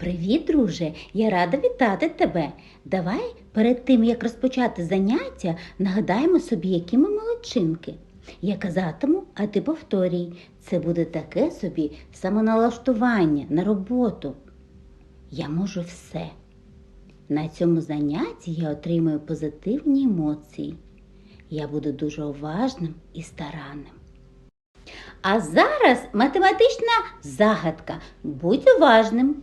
Привіт, друже! Я рада вітати тебе. Давай перед тим, як розпочати заняття, нагадаємо собі, які ми молодчинки. Я казатиму, а ти повторюй. Це буде таке собі самоналаштування на роботу. Я можу все. На цьому занятті я отримую позитивні емоції. Я буду дуже уважним і старанним. А зараз математична загадка. Будь уважним.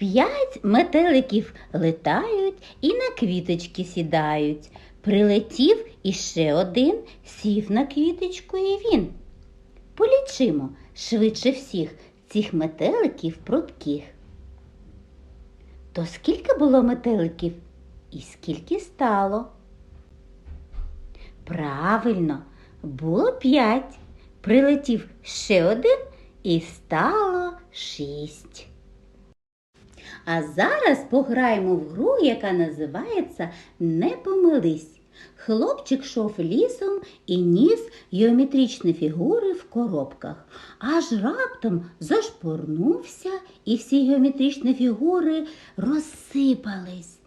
П'ять метеликів летають і на квіточки сідають. Прилетів іще один, сів на квіточку і він. Полічимо швидше всіх цих метеликів прудких. То скільки було метеликів і скільки стало? Правильно, було п'ять. Прилетів ще один і стало шість. А зараз пограємо в гру, яка називається Не помились. Хлопчик йшов лісом і ніс геометричні фігури в коробках. Аж раптом зашпорнувся, і всі геометричні фігури розсипались.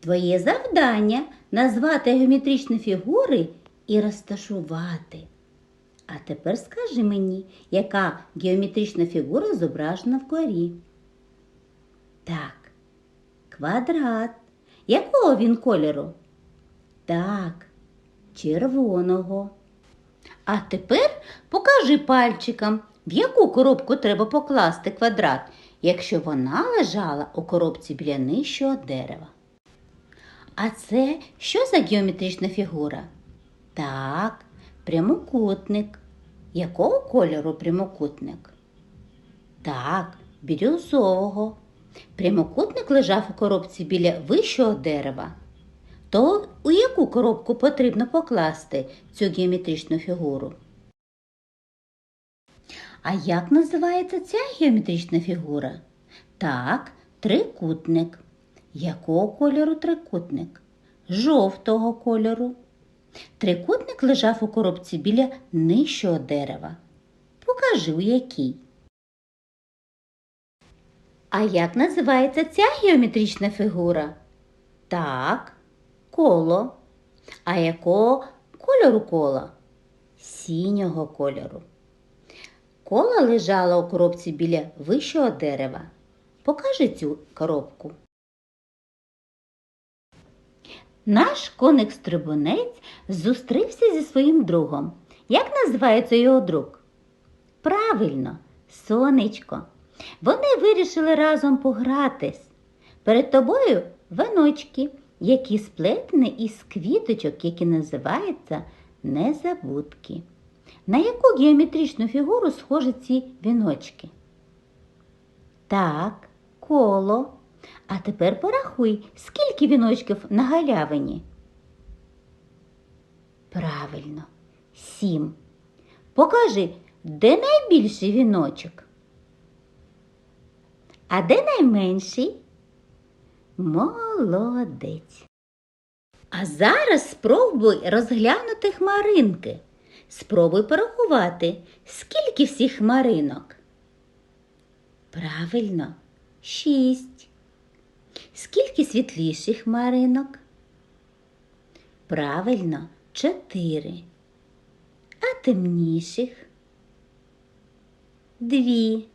Твоє завдання назвати геометричні фігури і розташувати. А тепер скажи мені, яка геометрична фігура зображена вгорі? Так, квадрат. Якого він кольору? Так, червоного. А тепер покажи пальчиком, в яку коробку треба покласти квадрат, якщо вона лежала у коробці біля нижчого дерева. А це що за геометрична фігура? Так, прямокутник. Якого кольору прямокутник? Так, бірюзового. Прямокутник лежав у коробці біля вищого дерева. То у яку коробку потрібно покласти цю геометричну фігуру? А як називається ця геометрична фігура? Так, трикутник. Якого кольору трикутник? Жовтого кольору. Трикутник лежав у коробці біля нижчого дерева. Покажи, у якій. А як називається ця геометрична фігура? Так, коло. А якого кольору кола? Сінього кольору. Кола лежала у коробці біля вищого дерева. Покажи цю коробку. Наш коник-стрибунець зустрівся зі своїм другом. Як називається його друг? Правильно, сонечко. Вони вирішили разом погратись. Перед тобою веночки, які сплетені із квіточок, які називаються незабудки. На яку геометричну фігуру схожі ці віночки? Так, коло. А тепер порахуй, скільки віночків на галявині? Правильно, сім. Покажи, де найбільший віночок? А де найменший? Молодець. А зараз спробуй розглянути хмаринки. Спробуй порахувати, скільки всіх хмаринок. Правильно, шість. Скільки світліших хмаринок? Правильно, чотири. А темніших? Дві.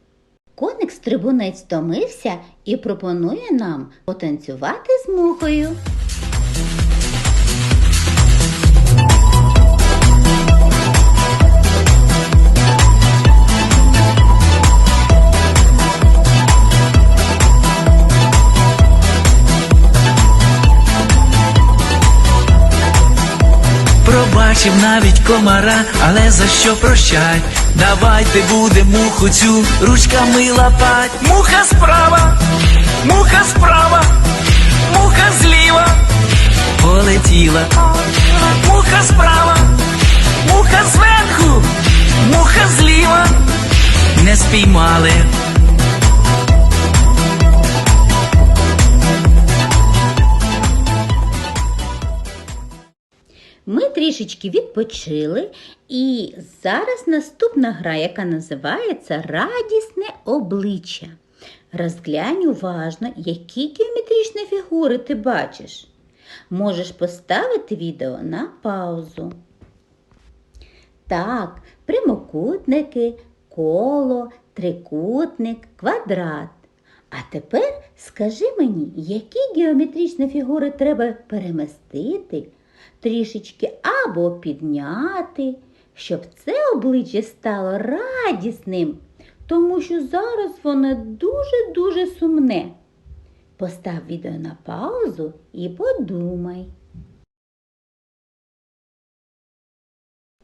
Коник стрибунець стомився і пропонує нам потанцювати з мухою. Пробачив навіть комара, але за що прощать? Давайте буде муху цю ручками лапать. Муха справа, муха справа, муха зліва, полетіла. Муха справа, муха зверху, муха зліва, не спіймали. Ми трішечки відпочили, і зараз наступна гра, яка називається Радісне обличчя. Розглянь уважно, які геометричні фігури ти бачиш. Можеш поставити відео на паузу. Так, прямокутники, коло, трикутник, квадрат. А тепер скажи мені, які геометричні фігури треба перемістити, трішечки або підняти, щоб це обличчя стало радісним, тому що зараз воно дуже-дуже сумне. Постав відео на паузу і подумай.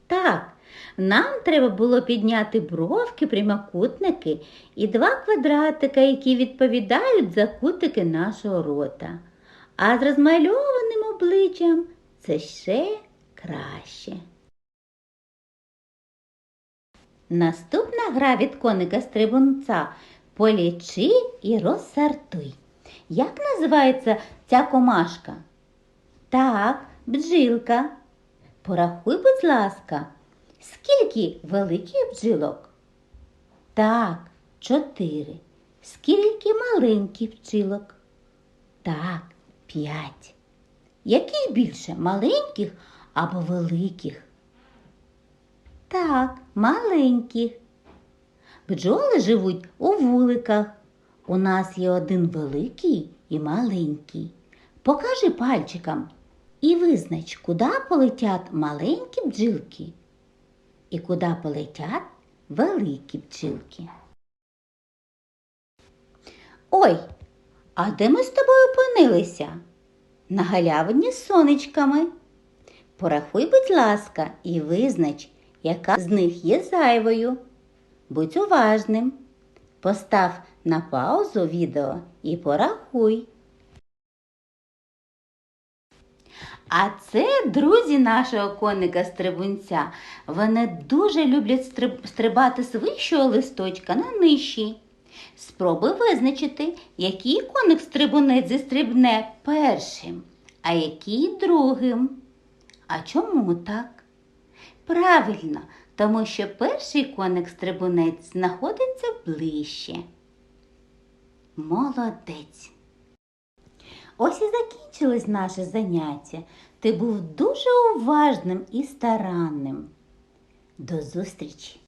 Так, нам треба було підняти бровки, прямокутники і два квадратика, які відповідають за кутики нашого рота. А з розмальованим обличчям це ще краще. Наступна гра від коника стрибунця полічи і розсортуй. Як називається ця комашка? Так, бджілка. Порахуй, будь ласка, скільки великих бджілок? Так, чотири. Скільки маленьких бджілок? Так, п'ять. Яких більше маленьких або великих? Так, маленьких. Бджоли живуть у вуликах. У нас є один великий і маленький. Покажи пальчиком і визнач, куди полетять маленькі бджілки і куди полетять великі бджілки. Ой, а де ми з тобою опинилися? На галявині з сонечками. Порахуй, будь ласка, і визнач, яка з них є зайвою. Будь уважним. Постав на паузу відео і порахуй. А це друзі нашого коника стрибунця. Вони дуже люблять стриб- стрибати з вищого листочка на нижчий. Спробуй визначити, який коник стрибунець зістрибне першим, а який другим. А чому так? Правильно, тому що перший коник стрибунець знаходиться ближче. Молодець. Ось і закінчилось наше заняття. Ти був дуже уважним і старанним. До зустрічі!